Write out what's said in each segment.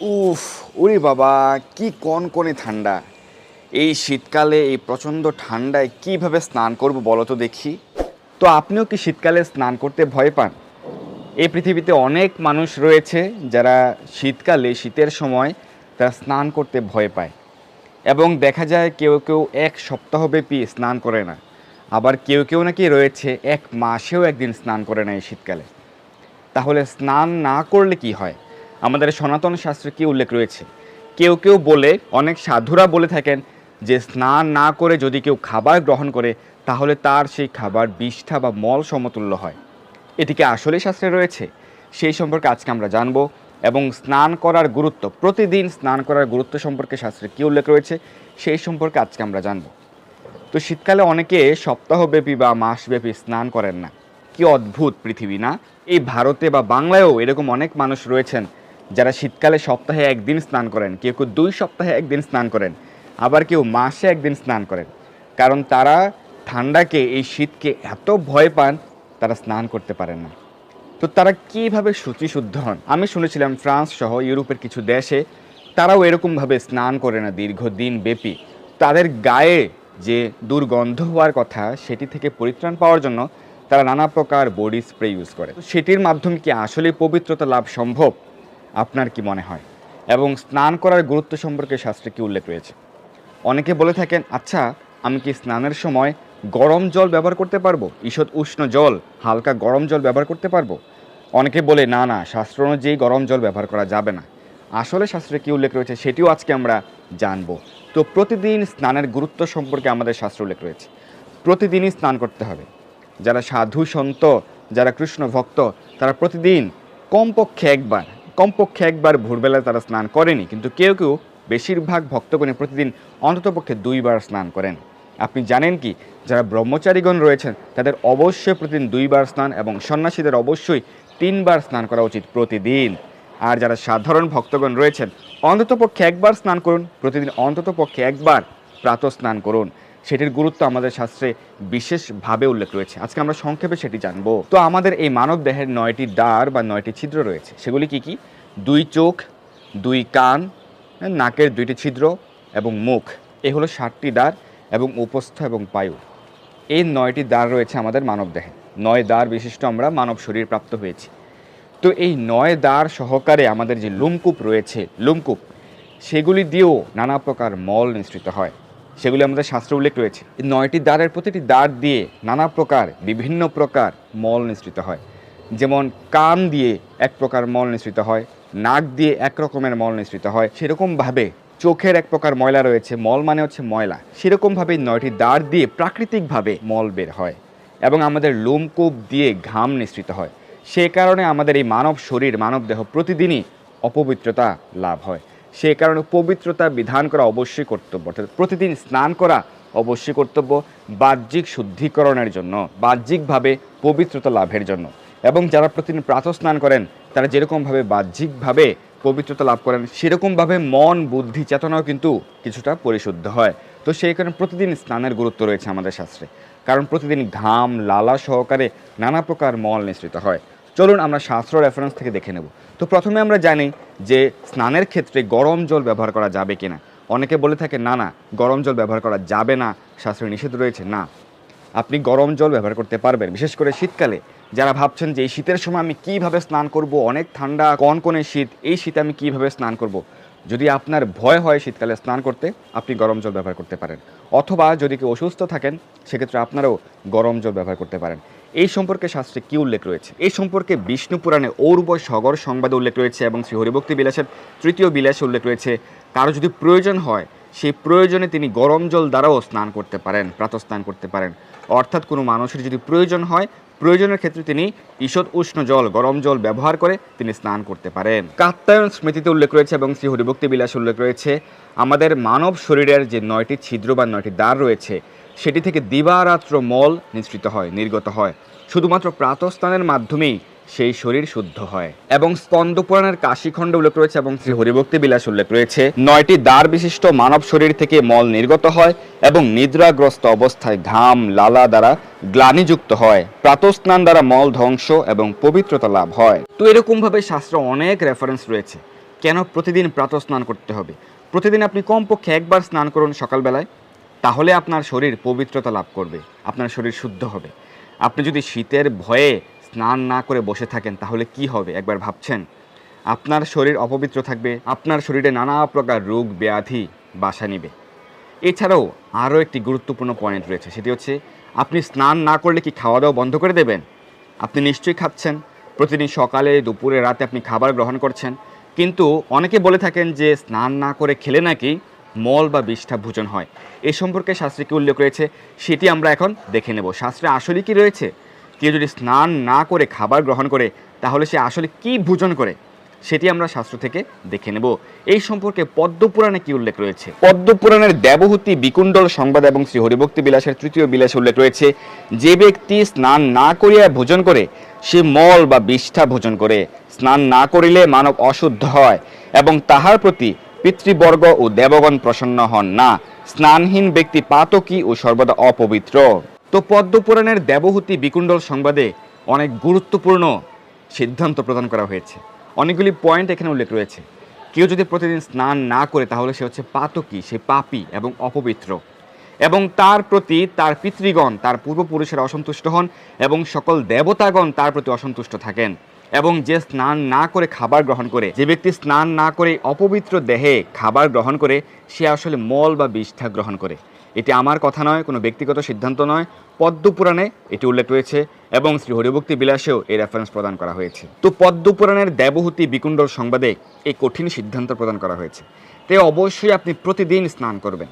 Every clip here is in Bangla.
উফ, ওরে বাবা, কি কনকনে ঠান্ডা। এই শীতকালে, এই প্রচণ্ড ঠান্ডায় কীভাবে স্নান করব বলো তো দেখি। তো আপনিও কি শীতকালে স্নান করতে ভয় পান? এই পৃথিবীতে অনেক মানুষ রয়েছে যারা শীতকালে, শীতের সময় তারা স্নান করতে ভয় পায়। এবং দেখা যায় কেউ কেউ এক সপ্তাহব্যাপী স্নান করে না। আবার কেউ কেউ নাকি রয়েছে এক মাসেও একদিন স্নান করে না এই শীতকালে। তাহলে স্নান না করলে কি হয়? আমাদের সনাতন শাস্ত্রে কি উল্লেখ রয়েছে? কেউ কেউ বলে, অনেক সাধুরা বলে থাকেন যে, স্নান না করে যদি কেউ খাবার গ্রহণ করে, তাহলে তার সেই খাবার বিষ্ঠা বা মল সমতুল্য হয়। এটিকে আসলে শাস্ত্রে রয়েছে? সেই সম্পর্কে আজকে আমরা জানব এবং স্নান করার গুরুত্ব, প্রতিদিন স্নান করার গুরুত্ব সম্পর্কে শাস্ত্রে কী উল্লেখ রয়েছে, সেই সম্পর্কে আজকে আমরা জানব। তো শীতকালে অনেকে সপ্তাহব্যাপী বা মাসব্যাপী স্নান করেন না। কি অদ্ভুত পৃথিবী না? এই ভারতে বা বাংলায়ও এরকম অনেক মানুষ রয়েছেন যারা শীতকালে সপ্তাহে একদিন স্নান করেন, কেউ কেউ দুই সপ্তাহে একদিন স্নান করেন, আবার কেউ মাসে একদিন স্নান করেন। কারণ তারা ঠান্ডাকে, এই শীতকে এত ভয় পান, তারা স্নান করতে পারেন না। তো তারা কীভাবে শুচিশুদ্ধ হন? আমি শুনেছিলাম ফ্রান্স সহ ইউরোপের কিছু দেশে তারাও এরকমভাবে স্নান করে না, দীর্ঘদিন ব্যাপী। তাদের গায়ে যে দুর্গন্ধ হওয়ার কথা, সেটি থেকে পরিত্রাণ পাওয়ার জন্য তারা নানা প্রকার বডি স্প্রে ইউজ করে। সেটির মাধ্যমে কি আসলে পবিত্রতা লাভ সম্ভব? আপনার কি মনে হয়? এবং স্নান করার গুরুত্ব সম্পর্কে শাস্ত্রে কি উল্লেখ রয়েছে? অনেকে বলে থাকেন আচ্ছা আমি কি স্নানের সময় গরম জল ব্যবহার করতে পারব? ঈষৎ উষ্ণ জল, হালকা গরম জল ব্যবহার করতে পারব? অনেকে বলে, না না, শাস্ত্র অনুযায়ী গরম জল ব্যবহার করা যাবে না। আসলে শাস্ত্রে কী উল্লেখ রয়েছে সেটিও আজকে আমরা জানব। তো প্রতিদিন স্নানের গুরুত্ব সম্পর্কে আমাদের শাস্ত্র উল্লেখ রয়েছে। প্রতিদিনই স্নান করতে হবে। যারা সাধু সন্ত, যারা কৃষ্ণ ভক্ত, তারা প্রতিদিন কমপক্ষে একবার কমপক্ষে একবার ভোরবেলায় তারা স্নান করেনি, কিন্তু কেউ কেউ বেশিরভাগ ভক্তগণে প্রতিদিন অন্ততপক্ষে দুইবার স্নান করেন। আপনি জানেন কি, যারা ব্রহ্মচারীগণ রয়েছেন, তাদের অবশ্যই প্রতিদিন দুইবার স্নান এবং সন্ন্যাসীদের অবশ্যই তিনবার স্নান করা উচিত প্রতিদিন। আর যারা সাধারণ ভক্তগণ রয়েছেন, অন্ততপক্ষে একবার স্নান করুন, প্রতিদিন অন্ততপক্ষে একবার প্রাত স্নান করুন। সেটির গুরুত্ব আমাদের শাস্ত্রে বিশেষভাবে উল্লেখ রয়েছে। আজকে আমরা সংক্ষেপে সেটি জানব। তো আমাদের এই মানব দেহের নয়টি দ্বার বা নয়টি ছিদ্র রয়েছে। সেগুলি কি কি? দুই চোখ, দুই কান নাকের দুইটি ছিদ্র এবং মুখ। এ হলো ষাটটি দ্বার এবং উপস্থ এবং পায়ু এই নয়টি দ্বার রয়েছে আমাদের মানব দেহে নয় দ্বার বিশিষ্ট আমরা মানব শরীর প্রাপ্ত হয়েছি। তো এই নয় দ্বার সহকারে আমাদের যে লুমকূপ রয়েছে, লুমকূপ, সেগুলি দিয়েও নানা প্রকার মল নিঃসৃত হয়। সেগুলি আমাদের শাস্ত্রে উল্লেখ রয়েছে। নয়টি দ্বারের প্রতিটি দ্বার দিয়ে নানা প্রকার, বিভিন্ন প্রকার মল নিঃসৃত হয়। যেমন কান দিয়ে এক প্রকার মল নিঃসৃত হয়, নাক দিয়ে এক রকমের মল নিঃসৃত হয়। সেরকমভাবে চোখের এক প্রকার ময়লা রয়েছে, মল মানে হচ্ছে ময়লা। সেরকমভাবে নয়টি দ্বার দিয়ে প্রাকৃতিকভাবে মল বের হয় এবং আমাদের লোমকূপ দিয়ে ঘাম নিঃসৃত হয়। সে কারণে আমাদের এই মানব শরীর, মানব দেহ প্রতিদিনই অপবিত্রতা লাভ হয়। সে কারণে পবিত্রতা বিধান করা অবশ্যই কর্তব্য। অর্থাৎ প্রতিদিন স্নান করা অবশ্যই কর্তব্য বাহ্যিক শুদ্ধিকরণের জন্য, বাহ্যিকভাবে পবিত্রতা লাভের জন্য। এবং যারা প্রতিদিন প্রাতঃ স্নান করেন, তারা যেরকমভাবে বাহ্যিকভাবে পবিত্রতা লাভ করেন, সেরকমভাবে মন, বুদ্ধি, চেতনাও কিন্তু কিছুটা পরিশুদ্ধ হয়। তো সেই কারণে প্রতিদিন স্নানের গুরুত্ব রয়েছে আমাদের শাস্ত্রে। কারণ প্রতিদিন ঘাম, লালা সহকারে নানা প্রকার মল নিঃসৃত হয়। চলুন আমরা শাস্ত্র রেফারেন্স থেকে দেখে নেব। তো প্রথমে আমরা জানি যে স্নানের ক্ষেত্রে গরম জল ব্যবহার করা যাবে কিনা। অনেকে বলে থাকে, না না, গরম জল ব্যবহার করা যাবে না। শাস্ত্রে নিষেধ রয়েছে, না, আপনি গরম জল ব্যবহার করতে পারবেন। বিশেষ করে শীতকালে যারা ভাবছেন যে এই শীতের সময় আমি কীভাবে স্নান করব, অনেক ঠান্ডা কনকনে শীত, এই শীতে আমি কীভাবে স্নান করব? যদি আপনার ভয় হয় শীতকালে স্নান করতে, আপনি গরম জল ব্যবহার করতে পারেন। অথবা যদি কেউ অসুস্থ থাকেন, সেক্ষেত্রে আপনারাও গরম জল ব্যবহার করতে পারেন। এই সম্পর্কে শাস্ত্রে কি উল্লেখ রয়েছে? এই সম্পর্কে বিষ্ণু পুরাণে ঔর্বয় সগর সংবাদে উল্লেখ রয়েছে এবং শ্রী হরিভক্তি বিলাসের তৃতীয় বিলাসে উল্লেখ রয়েছে, কারও যদি প্রয়োজন হয়, সেই প্রয়োজনে তিনি গরম জল দ্বারাও স্নান করতে পারেন প্রাতঃ স্নান করতে পারেন। অর্থাৎ কোনো মানুষের যদি প্রয়োজন হয়, প্রয়োজনের ক্ষেত্রে তিনি ঈষৎ উষ্ণ জল, গরম জল ব্যবহার করে তিনি স্নান করতে পারেন। কাত্তায়ন স্মৃতিতে উল্লেখ রয়েছে এবং শ্রী হরিভক্তি বিলাস উল্লেখ রয়েছে, আমাদের মানব শরীরের যে নয়টি ছিদ্র বা নয়টি দ্বার রয়েছে সেটি থেকে দিবারাত্র মল নিঃসৃত হয়, নির্গত হয়। শুধুমাত্র প্রাতঃস্নানের মাধ্যমেই সেই শরীর শুদ্ধ হয়। এবং স্কন্দ পুরাণের কাশীখণ্ড উল্লেখ রয়েছে এবং শ্রী হরিভক্তি বিলাস উল্লেখ রয়েছে। নয়টি দ্বার বিশিষ্ট মানব শরীর থেকে মল নির্গত হয় এবং নিদ্রাগ্রস্ত অবস্থায় ঘাম, লালা দ্বারা গ্লানিযুক্ত হয়। প্রাতঃস্নান দ্বারা মল ধ্বংস এবং পবিত্রতা লাভ হয়। তো এরকমভাবে শাস্ত্র অনেক রেফারেন্স রয়েছে। কেন প্রতিদিন প্রাতঃ স্নান করতে হবে? প্রতিদিন আপনি কমপক্ষে একবার স্নান করুন সকালবেলায়। তাহলে আপনার শরীর পবিত্রতা লাভ করবে, আপনার শরীর শুদ্ধ হবে। আপনি যদি শীতের ভয়ে স্নান না করে বসে থাকেন, তাহলে কি হবে? একবার ভাবছেন? আপনার শরীর অপবিত্র থাকবে, আপনার শরীরে নানা প্রকার রোগ, ব্যাধি বাসা নিবে। এছাড়াও আরও একটি গুরুত্বপূর্ণ পয়েন্ট রয়েছে, সেটি হচ্ছে আপনি স্নান না করলে কি খাওয়া দাওয়া বন্ধ করে দেবেন? আপনি নিশ্চয়ই খাচ্ছেন। প্রতিদিন সকালে, দুপুরে, রাতে আপনি খাবার গ্রহণ করছেন। কিন্তু অনেকে বলে থাকেন যে স্নান না করে খেলে নাকি মল বা বিষ্ঠা ভোজন হয়। এ সম্পর্কে শাস্ত্রে কি উল্লেখ রয়েছে সেটি আমরা এখন দেখে নেব। শাস্ত্রে আসলে কি রয়েছে? কেউ যদি স্নান না করে, খাবার গ্রহণ করে, তাহলে সে আসলে কি ভোজন করে? সেটি আমরা শাস্ত্র থেকে দেখে নেব। এই সম্পর্কে পদ্মপুরাণে কি উল্লেখ রয়েছে? পদ্মপুরাণের দেবহূতি বিকুণ্ডল সংবাদ এবং শ্রী হরিভক্তি বিলাসের তৃতীয় বিলাসে উল্লেখ রয়েছে, যে ব্যক্তি স্নান না করিয়া ভোজন করে, সে মল বা বিষ্ঠা ভোজন করে। স্নান না করিলে মানব অশুদ্ধ হয় এবং তাহার প্রতি পিতৃবর্গ ও দেবগণ প্রসন্ন হন না। স্নানহীন ব্যক্তি পাতকী ও সর্বদা অপবিত্র। তো পদ্মপুরাণের দেবহূতি বিকুণ্ডল সংবাদে অনেক গুরুত্বপূর্ণ সিদ্ধান্ত প্রদান করা হয়েছে। অনেকগুলি পয়েন্ট এখানে উল্লেখ রয়েছে। কেউ যদি প্রতিদিন স্নান না করে, তাহলে সে হচ্ছে পাতকী, সে পাপী এবং অপবিত্র। এবং তার প্রতি তার পিতৃগণ, তার পূর্বপুরুষেরা অসন্তুষ্ট হন এবং সকল দেবতাগণ তার প্রতি অসন্তুষ্ট থাকেন। এবং যে স্নান না করে খাবার গ্রহণ করে, যে ব্যক্তি স্নান না করে অপবিত্র দেহে খাবার গ্রহণ করে, সে আসলে মল বা বিষ্ঠা গ্রহণ করে। এটি আমার কথা নয়, কোনো ব্যক্তিগত সিদ্ধান্ত নয়। পদ্মপুরাণে এটি উল্লেখ রয়েছে এবং শ্রী হরিভক্তি বিলাসেও এই রেফারেন্স প্রদান করা হয়েছে। তো পদ্মপুরাণের দেবহূতি বিকুণ্ডল সংবাদে এই কঠিন সিদ্ধান্ত প্রদান করা হয়েছে। তে অবশ্যই আপনি প্রতিদিন স্নান করবেন।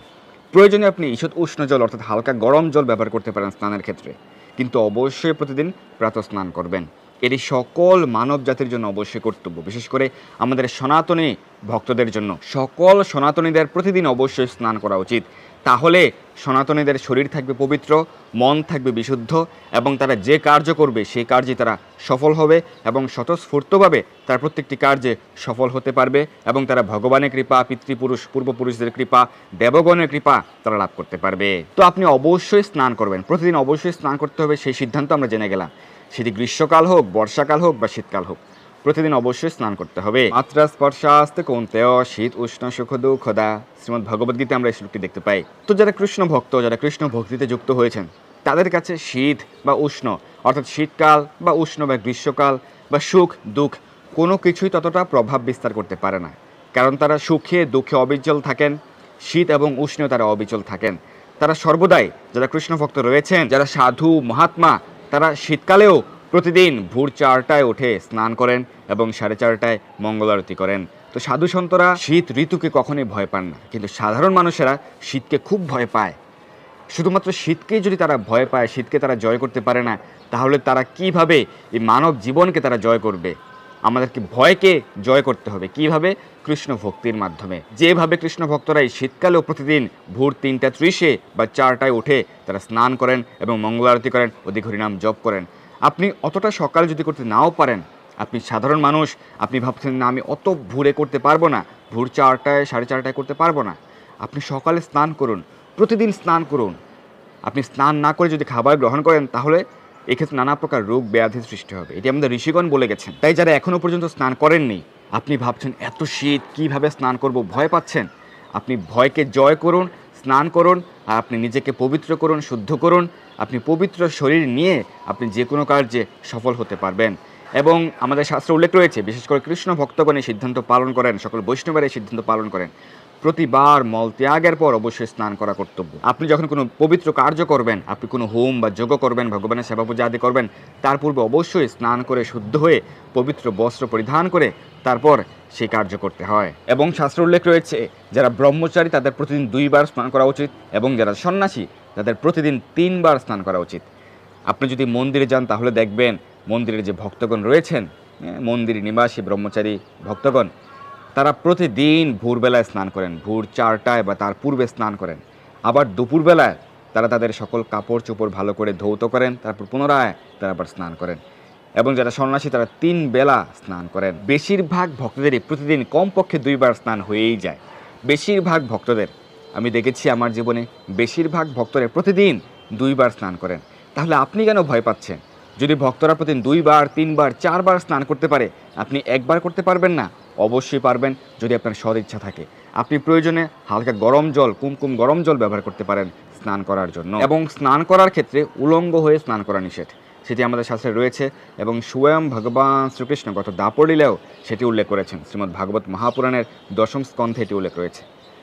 প্রয়োজনে আপনি ঈষৎ উষ্ণ জল অর্থাৎ হালকা গরম জল ব্যবহার করতে পারেন স্নানের ক্ষেত্রে। কিন্তু অবশ্যই প্রতিদিন প্রাতঃ স্নান করবেন। এটি সকল মানব জাতির জন্য অবশ্যই কর্তব্য। বিশেষ করে আমাদের সনাতনী ভক্তদের জন্য। সকল সনাতনীদের প্রতিদিন অবশ্যই স্নান করা উচিত। তাহলে সনাতনীদের শরীর থাকবে পবিত্র, মন থাকবে বিশুদ্ধ এবং তারা যে কার্য করবে সেই কার্যে তারা সফল হবে এবং স্বতঃস্ফূর্তভাবে তার প্রত্যেকটি কার্যে সফল হতে পারবে এবং তারা ভগবানের কৃপা, পিতৃপুরুষ, পূর্বপুরুষদের কৃপা, দেবগণের কৃপা তারা লাভ করতে পারবে। তো আপনি অবশ্যই স্নান করবেন। প্রতিদিন অবশ্যই স্নান করতে হবে, সেই সিদ্ধান্ত আমরা জেনে গেলাম। সেটি গ্রীষ্মকাল হোক, বর্ষাকাল হোক বা শীতকাল হোক, প্রতিদিন অবশ্যই স্নান করতে হবে। মাত্রা স্পর্শাস্তে কোনতেয় শীত, উষ্ণ, সুখ দুঃখদা শ্রীমদ ভগবদ গীতা আমরা এই শ্লোকটি দেখতে পাই। তো যারা কৃষ্ণ ভক্ত, যারা কৃষ্ণ ভক্তিতে যুক্ত হয়েছেন, তাদের কাছে শীত বা উষ্ণ, অর্থাৎ শীতকাল বা উষ্ণ বা গ্রীষ্মকাল বা সুখ, দুঃখ, কোনো কিছুই ততটা প্রভাব বিস্তার করতে পারে না। কারণ তারা সুখে, দুঃখে অবিচল থাকেন, শীত এবং উষ্ণে তারা অবিচল থাকেন। তারা সর্বদাই যারা কৃষ্ণ ভক্ত রয়েছেন, যারা সাধু, মহাত্মা তারা শীতকালেও প্রতিদিন ভোর চারটায় উঠে স্নান করেন এবং সাড়ে চারটায় মঙ্গল আরতি করেন। তো সাধু সন্তরা শীত ঋতুকে কখনোই ভয় পান না, কিন্তু সাধারণ মানুষেরা শীতকে খুব ভয় পায়। শুধুমাত্র শীতকেই যদি তারা ভয় পায়, শীতকে তারা জয় করতে পারে না, তাহলে তারা কীভাবে এই মানব জীবনকে তারা জয় করবে? আমাদেরকে ভয়কে জয় করতে হবে। কীভাবে? কৃষ্ণ ভক্তির মাধ্যমে। যেভাবে কৃষ্ণ ভক্তরা এই শীতকালেও প্রতিদিন ভোর তিনটা ত্রিশে বা চারটায় উঠে তারা স্নান করেন এবং মঙ্গল আরতি করেন অধিক হরিনাম জপ করেন। আপনি অতটা সকাল যদি করতে নাও পারেন, আপনি সাধারণ মানুষ, আপনি ভাবছেন, না, আমি অত ভোরে করতে পারব না। ভোর চারটায়, সাড়ে চারটায় করতে পারব না। আপনি সকালে স্নান করুন, প্রতিদিন স্নান করুন। আপনি স্নান না করে যদি খাবার গ্রহণ করেন, তাহলে এক্ষেত্রে নানা প্রকার রোগ ব্যাধির সৃষ্টি হবে। এটি আমাদের ঋষিগণ বলে গেছেন। তাই যারা এখনও পর্যন্ত স্নান করেননি, আপনি ভাবছেন, এত শীত, কীভাবে স্নান করব? ভয় পাচ্ছেন। আপনি ভয়কে জয় করুন, স্নান করুন, আর আপনি নিজেকে পবিত্র করুন, শুদ্ধ করুন। আপনি পবিত্র শরীর নিয়ে আপনি যে কোনো কার্যে সফল হতে পারবেন। এবং আমাদের শাস্ত্রে উল্লেখ রয়েছে, বিশেষ করে কৃষ্ণ ভক্তগণ এই সিদ্ধান্ত পালন করেন, সকল বৈষ্ণবের এই সিদ্ধান্ত পালন করেন। প্রতিবার মল ত্যাগের পর অবশ্যই স্নান করা কর্তব্য। আপনি যখন কোনো পবিত্র কার্য করবেন আপনি কোনো হোম বা যোগ করবেন ভগবানের সেবা পূজা আদি করবেন তার পূর্বে অবশ্যই স্নান করে শুদ্ধ হয়ে পবিত্র বস্ত্র পরিধান করে তারপর সেই কার্য করতে হয়। এবং শাস্ত্র উল্লেখ রয়েছে যারা ব্রহ্মচারী তাদের প্রতিদিন দুইবার স্নান করা উচিত এবং যারা সন্ন্যাসী তাদের প্রতিদিন তিনবার স্নান করা উচিত। আপনি যদি মন্দিরে যান তাহলে দেখবেন মন্দিরের যে ভক্তগণ রয়েছেন হ্যাঁ, মন্দির নিবাসী ব্রহ্মচারী ভক্তগণ তারা প্রতিদিন ভোরবেলায় স্নান করেন। ভোর চারটায় বা তার পূর্বে স্নান করেন। আবার দুপুরবেলায় তারা তাদের সকল কাপড় চোপড় ভালো করে ধৌত করেন, তারপর পুনরায় তারা আবার স্নান করেন। এবং যারা সন্ন্যাসী, তারা তিন বেলা স্নান করেন। বেশিরভাগ ভক্তদেরই প্রতিদিন কমপক্ষে দুইবার স্নান হয়েই যায়। বেশিরভাগ ভক্তদের, আমি দেখেছি আমার জীবনে, বেশিরভাগ ভক্তরা প্রতিদিন দুইবার স্নান করেন। তাহলে আপনি কেন ভয় পাচ্ছেন? যদি ভক্তরা প্রতিদিন দুইবার, তিনবার, চারবার স্নান করতে পারে, আপনি একবার করতে পারবেন না? অবশ্যই পারবেন যদি আপনার সদ ইচ্ছা থাকে। আপনি প্রয়োজনে হালকা গরম জল, কুমকুম গরম জল ব্যবহার করতে পারেন স্নান করার জন্য। এবং স্নান করার ক্ষেত্রে উলঙ্গ হয়ে স্নান করা নিষেধ। সেটি আমাদের শাস্ত্রে রয়েছে এবং স্বয়ং ভগবান শ্রীকৃষ্ণ গত দাপড়িলেও সেটি উল্লেখ করেছেন। শ্রীমদ্ ভাগবত মহাপুরাণের দশম স্কন্ধে এটি উল্লেখ রয়েছে।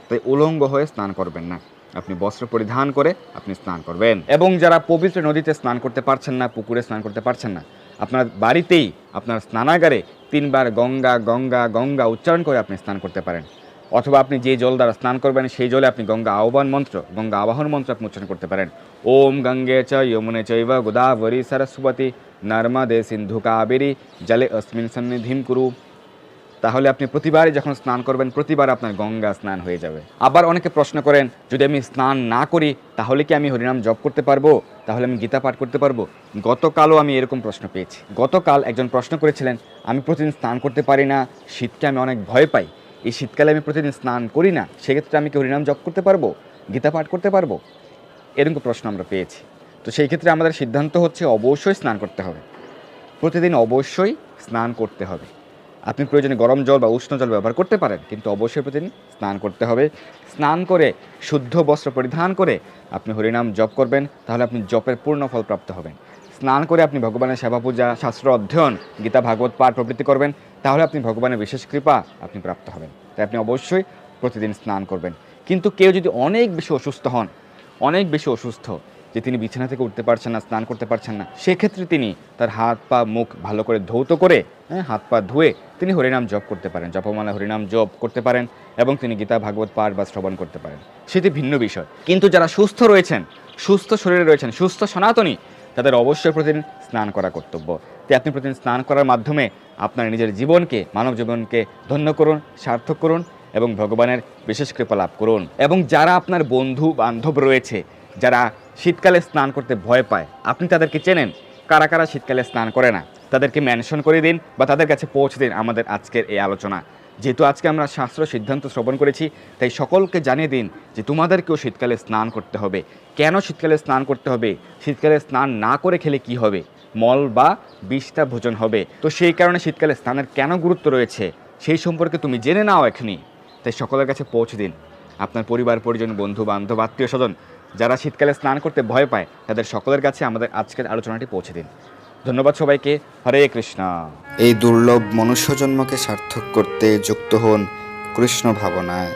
তাই উলঙ্গ হয়ে স্নান করবেন না। আপনি বস্ত্র পরিধান করে আপনি স্নান করবেন। এবং যারা পবিত্র নদীতে স্নান করতে পারছেন না, পুকুরে স্নান করতে পারছেন না আপনার বাড়িতেই আপনার স্নানাগারে তিনবার গঙ্গা গঙ্গা গঙ্গা উচ্চারণ করে আপনি স্নান করতে পারেন। অথবা আপনি যে জল দ্বারা স্নান করবেন, সেই জলে আপনি গঙ্গা আহ্বান মন্ত্র, গঙ্গা আবাহন মন্ত্র আপনি উচ্চারণ করতে পারেন। ওম গঙ্গে চ যমুনে চৈব গোদাবরী সরস্বতী, নর্মদে সিন্ধু কাবেরী, জলে অস্মিন সন্নিধিম কুরু। তাহলে আপনি প্রতিবারই যখন স্নান করবেন, প্রতিবার আপনার গঙ্গা স্নান হয়ে যাবে। আবার অনেকে প্রশ্ন করেন, যদি আমি স্নান না করি, তাহলে কি আমি হরিনাম জপ করতে পারব? তাহলে আমি গীতা পাঠ করতে পারব? গতকালও আমি এরকম প্রশ্ন পেয়েছি। গতকাল একজন প্রশ্ন করেছিলেন, আমি প্রতিদিন স্নান করতে পারি না, শীতকে আমি অনেক ভয় পাই। এই শীতকালে আমি প্রতিদিন স্নান করি না, সেক্ষেত্রে আমি কি হরিনাম জপ করতে পারব? গীতা পাঠ করতে পারব? এরকম প্রশ্ন আমরা পেয়েছি। তো সেই ক্ষেত্রে আমাদের সিদ্ধান্ত হচ্ছে, অবশ্যই স্নান করতে হবে। প্রতিদিন অবশ্যই স্নান করতে হবে। আপনি প্রয়োজনে গরম জল বা উষ্ণ জল ব্যবহার করতে পারেন, কিন্তু অবশ্যই প্রতিদিন স্নান করতে হবে। স্নান করে, শুদ্ধ বস্ত্র পরিধান করে আপনি হরিনাম জপ করবেন, তাহলে আপনি জপের পূর্ণ ফল প্রাপ্ত হবেন। স্নান করে আপনি ভগবানের সেবা পূজা, শাস্ত্র অধ্যয়ন, গীতা, ভাগবত পাঠ প্রবৃত্তি করবেন, তাহলে আপনি ভগবানের বিশেষ কৃপা আপনি প্রাপ্ত হবেন। তাই আপনি অবশ্যই প্রতিদিন স্নান করবেন। কিন্তু কেউ যদি অনেক বেশি অসুস্থ হন, অনেক বেশি অসুস্থ যে তিনি বিছানা থেকে উঠতে পারছেন না, স্নান করতে পারছেন না। সেক্ষেত্রে তিনি তার হাত, পা, মুখ ভালো করে ধৌত করে হ্যাঁ হাত, পা ধুয়ে তিনি হরিনাম জপ করতে পারেন। জপমালা হরিনাম জপ করতে পারেন এবং তিনি গীতা, ভাগবত পাঠ বা শ্রবণ করতে পারেন। সেটি ভিন্ন বিষয়। কিন্তু যারা সুস্থ রয়েছেন, সুস্থ শরীরে রয়েছেন, সুস্থ সনাতনী, তাদের অবশ্যই প্রতিদিন স্নান করা কর্তব্য। তাই আপনি প্রতিদিন স্নান করার মাধ্যমে আপনার নিজের জীবনকে, মানব জীবনকে ধন্য করুন, সার্থক করুন এবং ভগবানের বিশেষ কৃপা লাভ করুন। এবং যারা আপনার বন্ধু বান্ধব রয়েছে যারা শীতকালে স্নান করতে ভয় পায়, আপনি তাদেরকে চেনেন? কারা কারা শীতকালে স্নান করে না? তাদেরকে মেনশন করে দিন বা তাদের কাছে পৌঁছে দিন আমাদের আজকের এই আলোচনা। যেহেতু আজকে আমরা শাস্ত্র সিদ্ধান্ত শ্রবণ করেছি, তাই সকলকে জানিয়ে দিন যে তোমাদেরকেও শীতকালে স্নান করতে হবে। কেন শীতকালে স্নান করতে হবে? শীতকালে স্নান না করে খেলে কি হবে? মল বা বিষটা ভোজন হবে। তো সেই কারণে শীতকালে স্নানের কেন গুরুত্ব রয়েছে? সেই সম্পর্কে তুমি জেনে নাও এখনই। তাই সকলের কাছে পৌঁছে দিন। আপনার পরিবার, পরিজন বন্ধু বান্ধব আত্মীয় স্বজন যারা শীতকালে স্নান করতে ভয় পায়, তাদের সকলের কাছে আমাদের আজকের আলোচনাটি পৌঁছে দিন। ধন্যবাদ সবাইকে। হরে কৃষ্ণ। এই দুর্লভ মনুষ্য জন্মকে সার্থক করতে যুক্ত হন কৃষ্ণ ভাবনায়।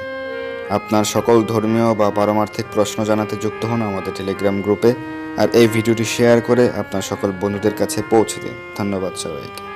আপনার সকল ধর্মীয় বা পারমার্থিক প্রশ্ন জানাতে যুক্ত হন আমাদের টেলিগ্রাম গ্রুপে, আর এই ভিডিওটি শেয়ার করে আপনার সকল বন্ধুদের কাছে পৌঁছে দিন। ধন্যবাদ সবাইকে।